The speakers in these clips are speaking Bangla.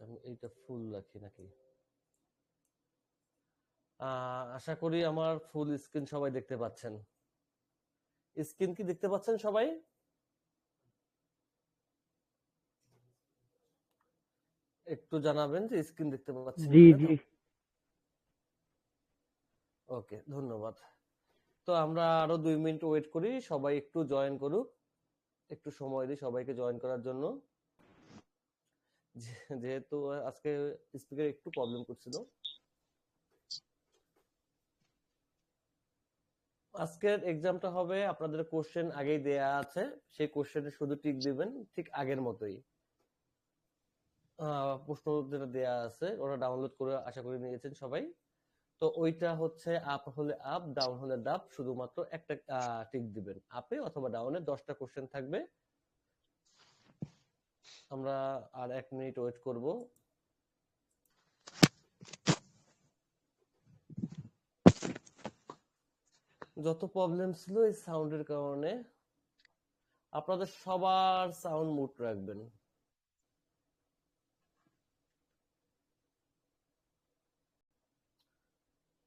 আচ্ছা আমি এইটা ফুল রাখি নাকি? আশা করি আমার ফুল স্ক্রিন সবাই দেখতে পাচ্ছেন। স্ক্রিন কি দেখতে পাচ্ছেন সবাই? একটু জানাবেন যে স্ক্রিন দেখতে পাচ্ছেন জি জি। ওকে ধন্যবাদ। তো আমরা আরও দুই মিনিট ওয়েট করি সবাই একটু জয়েন করুক। একটু সময় দিই সবাইকে জয়েন করার জন্য। যেহেতু আজকে স্পিকার একটু প্রবলেম করছিল। আজকের এক্সামটা হবে আপনাদের কোশ্চেন আগেই দেয়া আছে। সেই কোশ্চেনে শুধু টিক দিবেন, ঠিক আগের মতোই। প্রশ্ন যেটা দেয়া আছে ওরা ডাউনলোড করে আশা করি নিয়েছেন সবাই। তো ওইটা হচ্ছে আপ হলে আপ ডাউন হলে ডাপ শুধুমাত্র একটা টিক দিবেন। আপে অথবা ডাউনে দশটা কোশ্চেন থাকবে। আমরা আর এক মিনিট ওয়েট করব। যত প্রবলেম ছিল এই সাউন্ডের কারণে আপনাদের সবার সাউন্ড মুট রাখবেন।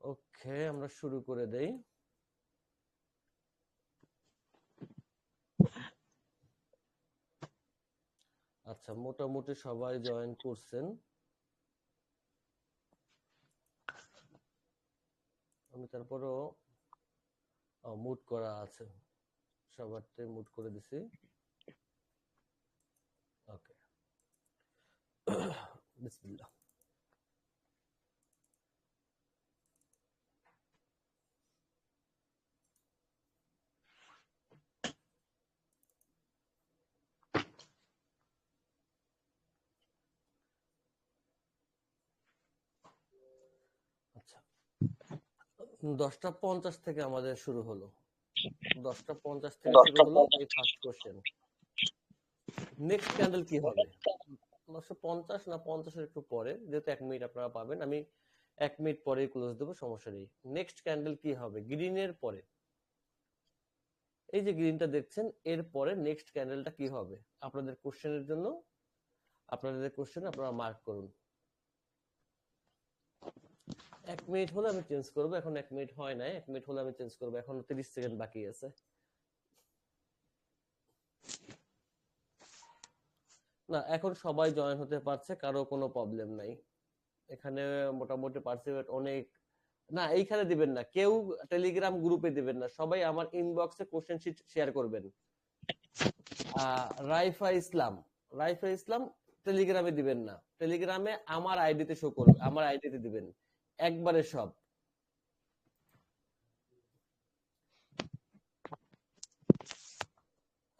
ওকে আমরা শুরু করে দেই। আচ্ছা মোটামুটি সবাই জয়েন করছেন। আমি তারপরও মুড করা আছে। সবারতে মুড করে দিছি। ওকে বিসমিল্লাহ আচ্ছা দশটা পঞ্চাশ থেকে আমাদের শুরু হলো। দশটা পঞ্চাশ থেকে শুরু হলো এই ফার্স্ট কোশ্চেন নেক্সট ক্যান্ডেল কি হবে? দশটা পঞ্চাশ না পঞ্চাশের একটু পরে যেহেতু এক মিনিট আপনারা পাবেন আমি এক মিনিট পরেই ক্লোজ দেবো সমস্যা নেই। নেক্সট ক্যান্ডেল কি হবে? গ্রিনের পরে। এই যে গ্রিনটা দেখছেন এর পরে নেক্সট ক্যান্ডেলটা কি হবে? আপনাদের কোশ্চেনের জন্য আপনাদের কোশ্চেন আপনারা মার্ক করুন। এক মিনিট হলে আমি চেঞ্জ করব, এখন এক মিনিট হয় নাই, এক মিনিট হলে আমি চেঞ্জ করব, এখন তিরিশ সেকেন্ড বাকি আছে। না, এখন সবাই জয়েন হতে পারছে, কারও কোনো প্রবলেম নাই। এখানে মোটামুটি পার্সিপেট অনেক, না, এইখানে দিবেন না, কেউ টেলিগ্রাম গ্রুপে দিবেন না, সবাই আমার ইনবক্সে কোশ্চেন শিট শেয়ার করবেন। রাইফা ইসলাম রাইফা ইসলাম টেলিগ্রামে দিবেন না। টেলিগ্রামে আমার আইডিতে শো করবে, আমার আইডিতে দিবেন। একবারে সব।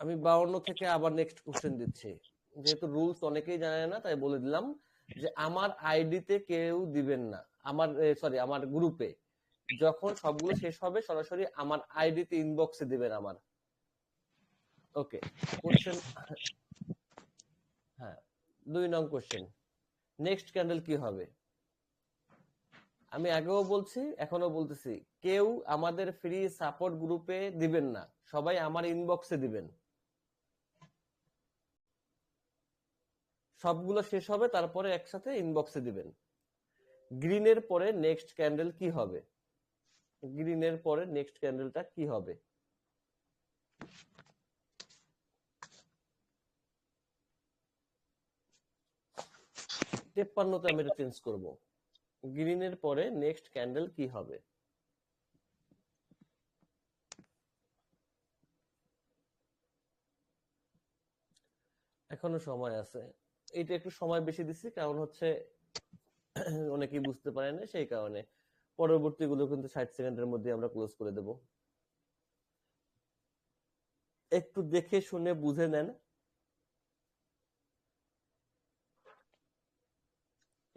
আমি বাউন্ন থেকে আবার নেক্সট কোশ্চেন দিচ্ছি। যেহেতু রুলস অনেকেই জানে না, তাই বলে দিলাম যে আমার আইডিতে কেউ দিবেন না। আমার সরি আমার গ্রুপে যখন সবগুলো শেষ হবে, সরাসরি আমার আইডিতে ইনবক্সে দিবেন আমার। ওকে কোশ্চেন হ্যাঁ দুই নং কোশ্চেন নেক্সট ক্যান্ডেল কি হবে? আমি আগেও বলছি এখনও বলতেছি, কেউ আমাদের ফ্রি সাপোর্ট গ্রুপে দিবেন না। সবাই আমার ইনবক্সে দিবেন। সবগুলো শেষ হবে, তারপরে একসাথে ইনবক্সে দিবেন। গ্রিনের পরে নেক্সট ক্যান্ডেল কি হবে? গ্রিনের পরে নেক্সট ক্যান্ডেলটা কি হবে? তেপ্পান্নতে আমি এটা চেঞ্জ করব। গ্রিনের পরে নেক্সট ক্যান্ডেল কি হবে? এখনও সময় আছে। এটা একটু সময় বেশি দিচ্ছি, কারণ হচ্ছে অনেকেই বুঝতে পারে না সেই কারণে। পরবর্তী গুলো কিন্তু ষাট সেকেন্ডের মধ্যে আমরা ক্লোজ করে দেব। একটু দেখে শুনে বুঝে নেন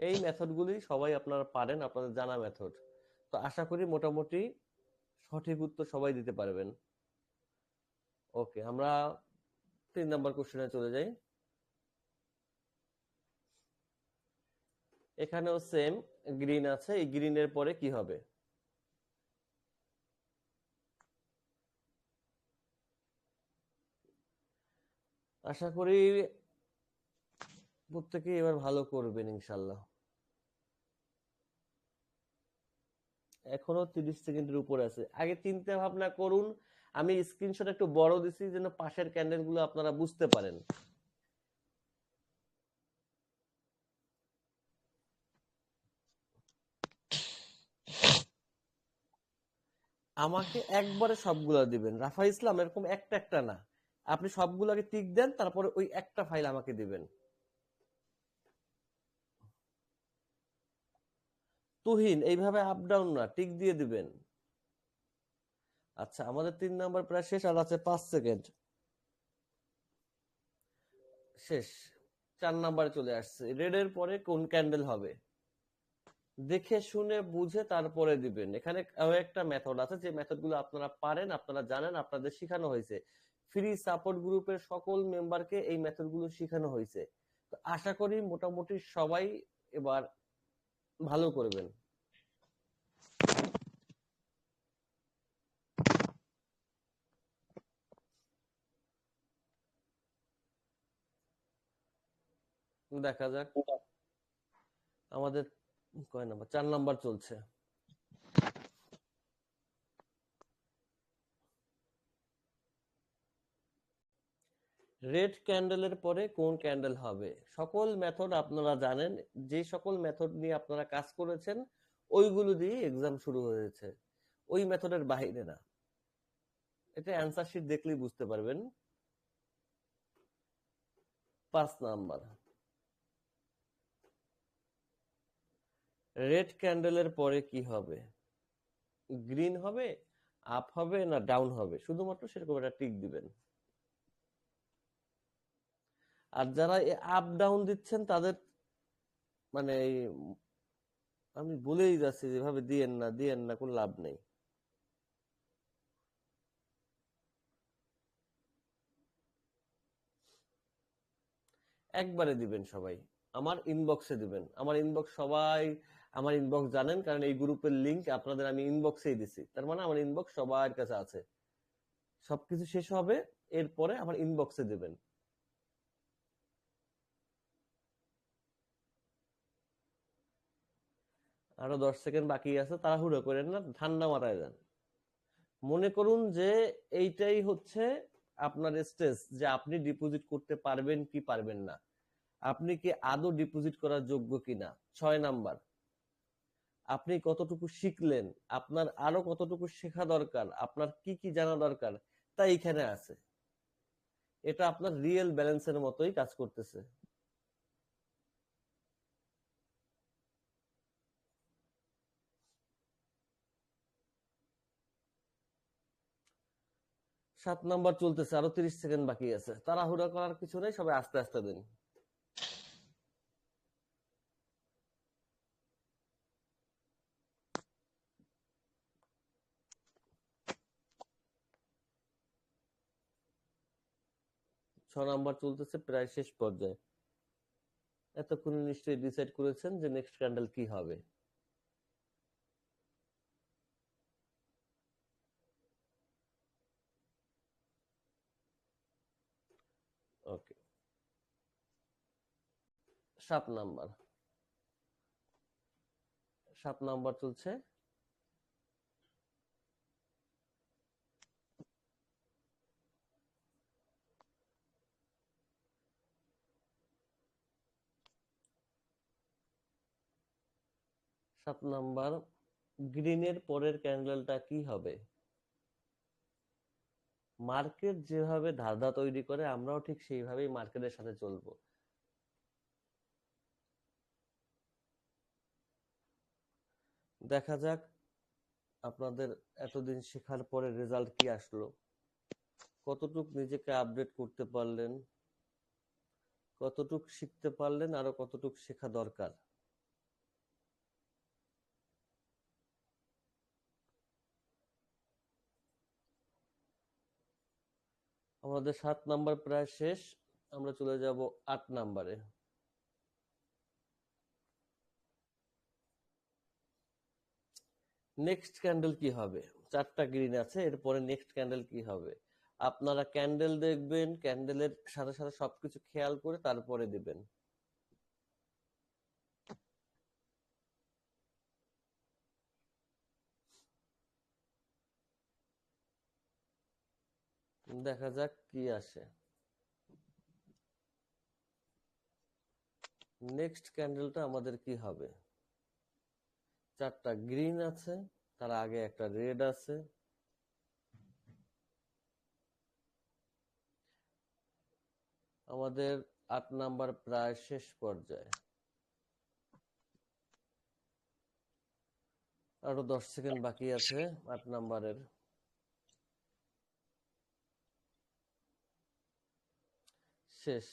এই মেথডগুলি সবাই আপনারা পারেন, আপনাদের জানা মেথড তো আশা করি মোটামুটি সঠিক উত্তর সবাই দিতে পারবেন। ওকে, আমরা তিন নাম্বার কোশ্চেনে চলে যাই। এখানেও সেম গ্রিন আছে, এই গ্রিনের পরে কি হবে? আশা করি প্রত্যেকে এবার ভালো করবেন ইনশাল্লাহ। এখনও তিরিশ সেকেন্ডের উপরে আছে। আগে চিন্তা ভাবনা করুন, আমি স্ক্রিনশট একটু বড় দিছি যেন পাশের ক্যান্ডেলগুলো আপনারা বুঝতে পারেন। আমাকে একবারে সবগুলো দিবেন। রাফা ইসলাম এরকম একটা একটা না। আপনি সবগুলোকে টিক দেন, তারপরে ওই একটা ফাইল আমাকে দিবেন। তুহিন, এইভাবে আপ ডাউন না টিক দিয়ে দিবেন। আচ্ছা আমাদের তিন নাম্বার প্রায় শেষ, আর আছে পাঁচ সেকেন্ড শেষ, চার নাম্বারে চলে আসছে। রেডের পরে কোন ক্যান্ডেল হবে? দেখে শুনে বুঝে তারপরে দিবেন। এখানে একটা মেথড আছে, যে মেথডগুলো আপনারা পারেন, আপনারা জানেন, আপনাদের শেখানো হয়েছে। ফ্রি সাপোর্ট গ্রুপের সকল মেম্বারকে এই মেথডগুলো শেখানো হয়েছে। আশা করি মোটামুটি সবাই এবার ভালো করবেন। দেখা যাক। আমাদের কয় নাম্বার? চার নাম্বার চলছে। রেড ক্যান্ডেলের পরে কোন ক্যান্ডেল হবে? সকল মেথড আপনারা জানেন, যে সকল মেথড নিয়ে আপনারা কাজ করেছেন, ওইগুলো দিয়ে এক্সাম শুরু হয়েছে। ওই মেথডের বাইরে না। এটা অ্যান্সার শিট দেখলেই বুঝতে পারবেন। পাঁচ নাম্বার। রেড ক্যান্ডেলের পরে কি হবে? গ্রিন হবে আপ হবে না ডাউন হবে? শুধুমাত্র সেরকম একটা টিক দিবেন। আর যারা আপ ডাউন দিচ্ছেন, তাদের মানে আমি বলেই যাচ্ছি যেভাবে দিয়েন না দিয়েন না, কোনো লাভ নেই। একবারে দিবেন সবাই, আমার ইনবক্সে দিবেন। আমার ইনবক্স সবাই, আমার ইনবক্স জানেন, কারণ এই গ্রুপের লিংক আপনাদের আমি ইনবক্সেই দিছি। তার মানে আমার ইনবক্স সবার কাছে আছে। সবকিছু শেষ হবে, এরপরে আমার ইনবক্সে দিবেন। আরও দশ সেকেন্ড বাকি আছে, তাড়াহুড়ো করেন না, ঠান্ডা মাথায় যান। মনে করুন যে এইটাই হচ্ছে আপনার স্টেজ যে আপনি ডিপোজিট করতে পারবেন কি পারবেন না। আপনি কি আদৌ ডিপোজিট করার যোগ্য কিনা? ছয় নাম্বার, আপনি কতটুকু শিখলেন? আপনার আরও কতটুকু শেখা দরকার? আপনার কি কি জানা দরকার? তা এখানে আছে। এটা আপনার রিয়েল ব্যালেন্সের মতোই কাজ করতেছে। সাত নাম্বার চলতেছে, আরও তিরিশ সেকেন্ড বাকি আছে। তাড়াহুড়া করার কিছু নেই, সবাই আস্তে আস্তে দিন। ছ নাম্বার চলতেছে, প্রায় শেষ পর্যায়ে। এতক্ষণ নিশ্চয়ই ডিসাইড করেছেন যে নেক্সট ক্যান্ডেল কি হবে ওকে সাত নাম্বার। সাত নাম্বার চলছে। সাত নাম্বার, গ্রিনের পরের ক্যান্ডেলটা কি হবে? মার্কেট যেভাবে ধাঁধা তৈরি করে, আমরাও ঠিক সেইভাবেই মার্কেটের সাথে চলবো। দেখা যাক আপনাদের এতদিন শেখার পরে রেজাল্ট কি আসলো। কতটুক নিজেকে আপডেট করতে পারলেন, কতটুক শিখতে পারলেন, আরও কতটুক শেখা দরকার। আমাদের সাত নাম্বার প্রায় শেষ, আমরা চলে যাব আট নাম্বারে নেক্সট ক্যান্ডেল কি হবে? চারটা গ্রিন আছে, এরপরে নেক্সট ক্যান্ডেল কি হবে? আপনারা ক্যান্ডেল দেখবেন ক্যান্ডেলের সাথে সাথে সবকিছু খেয়াল করে তারপরে দিবেন। দেখা যাক কি আসে। নেক্সট ক্যান্ডেলটা আমাদের কি হবে? চারটা গ্রিন আছে, তার আগে একটা রেড আছে। আমাদের আট নাম্বার প্রায় শেষ পর্যায়ে। আরও দশ সেকেন্ড বাকি আছে আট নাম্বারের। শেষ।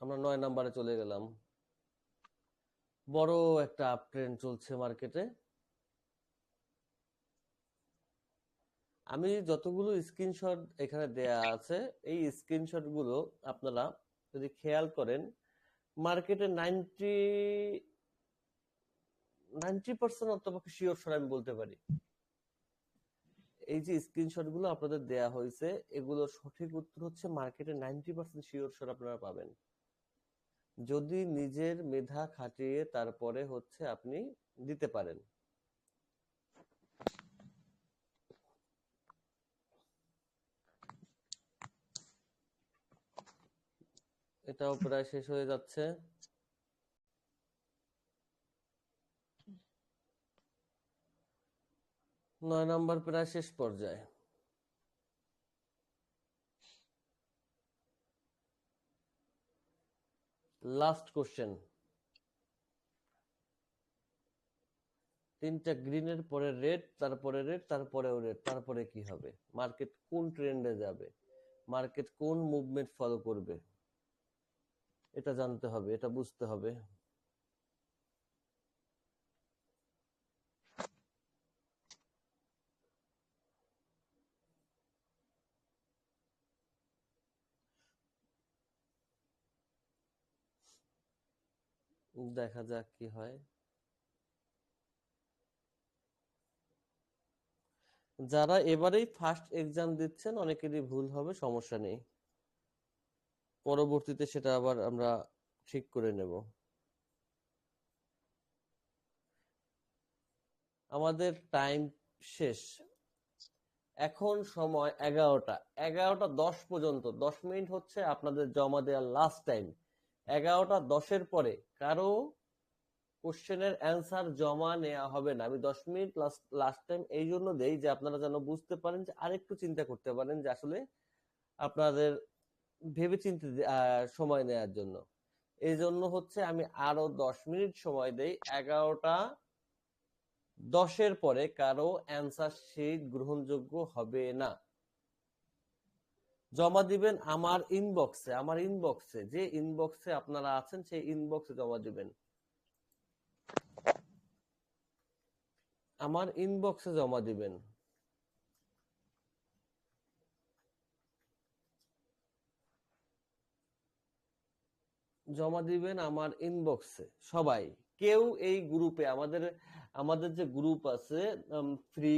আমরা নয় নাম্বারে চলে গেলাম। বড় একটা আপ ট্রেন্ড চলছে মার্কেটে আমি যতগুলো স্ক্রিনশট এখানে দেয়া আছে, এই স্ক্রিনশটগুলো আপনারা যদি খেয়াল করেন মার্কেটে নাইনটি নাইনটি পার্সেন্ট অন্তপক্ষে শিওর সর আমি বলতে পারি। এই যে স্ক্রিনশটগুলো আপনাদের দেয়া হয়েছে, এগুলোর সঠিক উত্তর হচ্ছে মার্কেটে নাইনটি পার্সেন্ট শিওর সর আপনারা পাবেন। যদি নিজের মেধা খাটিয়ে তারপরে হচ্ছে আপনি দিতে পারেন। এটাও প্রায় শেষ হয়ে যাচ্ছে। নয় নম্বর প্রায় শেষ পর্যায়ে। লাস্ট কোশ্চেন তিনটা গ্রিনের পরে রেড তারপরে রেড তারপরেও রেড তারপরে কি হবে? মার্কেট কোন ট্রেন্ডে যাবে? মার্কেট কোন মুভমেন্ট ফলো করবে? এটা জানতে হবে, এটা বুঝতে হবে। দেখা যাক কি হয়। যারা এবারেই ফার্স্ট এক্সাম দিচ্ছেন, অনেকেরই ভুল হবে, সমস্যা নেই। পরবর্তীতে সেটা আবার আমরা ঠিক করে নেব। আমাদের টাইম শেষ। এখন সময় এগারোটা। এগারোটা দশ পর্যন্ত। দশ মিনিট হচ্ছে আপনাদের জমা দেওয়ার লাস্ট টাইম এগারোটা দশের পরে কারও কোশ্চেনের অ্যান্সার জমা নেওয়া হবে না। আমি দশ মিনিট লাস্ট টাইম এই জন্য দেই যে আপনারা যেন বুঝতে পারেন যে আরেকটু চিন্তা করতে পারেন যে আসলে আপনাদের ভেবে চিন্তে সময় নেওয়ার জন্য। এই জন্য হচ্ছে আমি আরও দশ মিনিট সময় দেই। এগারোটা দশের পরে কারও অ্যান্সার শিট গ্রহণযোগ্য হবে না। জমা দিবেন আমার ইনবক্সে আমার ইনবক্সে যে ইনবক্সে আপনারা আছেন সেই ইনবক্সে জমা দিবেন। আমার ইনবক্সে জমা দিবেন। জমা দিবেন আমার ইনবক্সে সবাই, কেউ এই গ্রুপে আমাদের আমাদের যে গ্রুপ আছে ফ্রি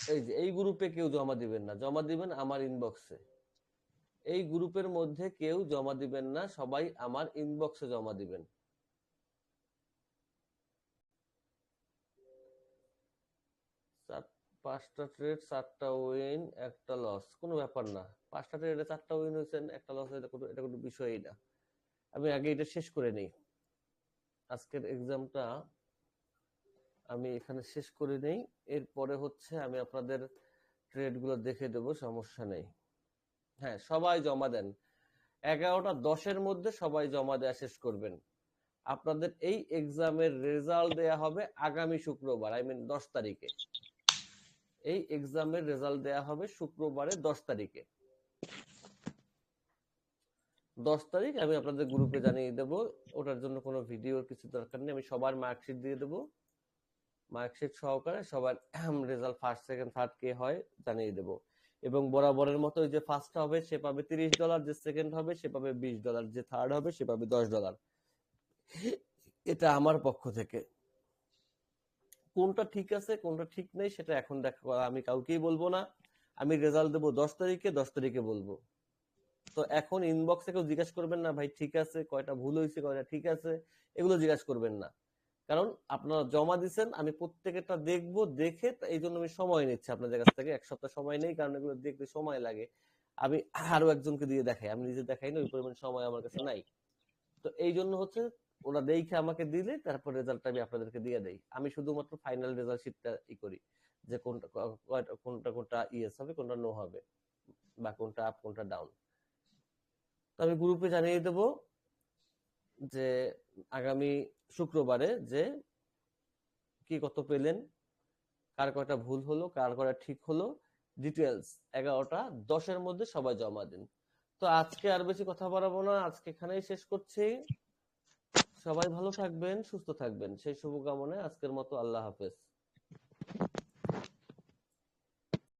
এই যে, এই গ্রুপে কেউ জমা দিবেন না। জমা দিবেন আমার ইনবক্সে এই গ্রুপের মধ্যে কেউ জমা দিবেন না, সবাই আমার ইনবক্সে জমা দিবেন। পাঁচটা ট্রেড চারটা উইন একটা লস কোনো ব্যাপার না। পাঁচটা ট্রেডে চারটা উইন হয়েছেন একটা লস এটা কোনো এটা কোনো বিষয়ই না। আমি আগে এটা শেষ করে নেই। আজকের এক্সামটা আমি এখানে শেষ করে নেই। এরপরে হচ্ছে আমি আপনাদের ট্রেডগুলো দেখে দেব, সমস্যা নেই। হ্যাঁ সবাই জমা দেন। এগারোটা দশের মধ্যে সবাই জমা দেওয়া শেষ করবেন। আপনাদের এই এক্সামের রেজাল্ট দেয়া হবে আগামী শুক্রবার আই মিন দশ তারিখে। এই এক্সামের রেজাল্ট দেয়া হবে শুক্রবারে দশ তারিখে। দশ তারিখ আমি আপনাদের গ্রুপে জানিয়ে দেবো। ওটার জন্য কোনো ভিডিওর কিছু দরকার নেই। আমি সবার মার্কশিট দিয়ে দেবো। মার্কশিট সহকারে সবার রেজাল্ট ফার্স্ট সেকেন্ড থার্ড কে হয়, জানিয়ে দেব। এবং বরাবরের মতো যে ফার্স্ট হবে, সে পাবে তিরিশ ডলার যে সেকেন্ড হবে, সে পাবে বিশ ডলার যে থার্ড হবে, সে পাবে দশ ডলার এটা আমার পক্ষ থেকে। কোনটা ঠিক আছে, কোনটা ঠিক নেই, সেটা এখন দেখা আমি কাউকেই বলব না। আমি রেজাল্ট দেবো দশ তারিখে দশ তারিখে বলব। তো এখন ইনবক্সে কেউ জিজ্ঞাসা করবেন না, ভাই, ঠিক আছে, কয়টা ভুল হয়েছে, কয়টা ঠিক আছে? এগুলো জিজ্ঞাসা করবেন না। কারণ আপনারা জমা দিছেন, আমি প্রত্যেকটা দেখব, দেখে এই জন্য আমি সময় নিচ্ছি। আপনাদের কাছ থেকে এক সপ্তাহ সময় নেই, কারণ এগুলো দেখতে সময় লাগে। আমি আরও একজনকে দিয়ে দেখাই। আমি নিজে দেখাই না, ওই পরিমাণ সময় আমার কাছে নাই। তো এই জন্য হচ্ছে ওরা দেখে আমাকে দিলে, তারপর রেজাল্টটা আমি আপনাদেরকে দিয়ে দেই। আমি শুধুমাত্র ফাইনাল রেজাল্ট শিটটা ই করি, যে কোনটা কোনটা কোনটা ইয়েস হবে, কোনটা নো হবে, বা কোনটা আপ কোনটা ডাউন তো আমি গ্রুপে জানিয়ে দেব যে আগামী শুক্রবারে যে কি কত পেলেন, কার কয়টা ভুল হলো, কার কয়টা ঠিক হলো ডিটেলস এগারোটা, দশের মধ্যে সবাই জমা দিন। তো আজকে আর বেশি কথা বাড়াবো না, আজকে এখানেই শেষ করছি। সবাই ভালো থাকবেন, সুস্থ থাকবেন। সেই শুভকামনায় আজকের মতো আল্লাহ হাফেজ।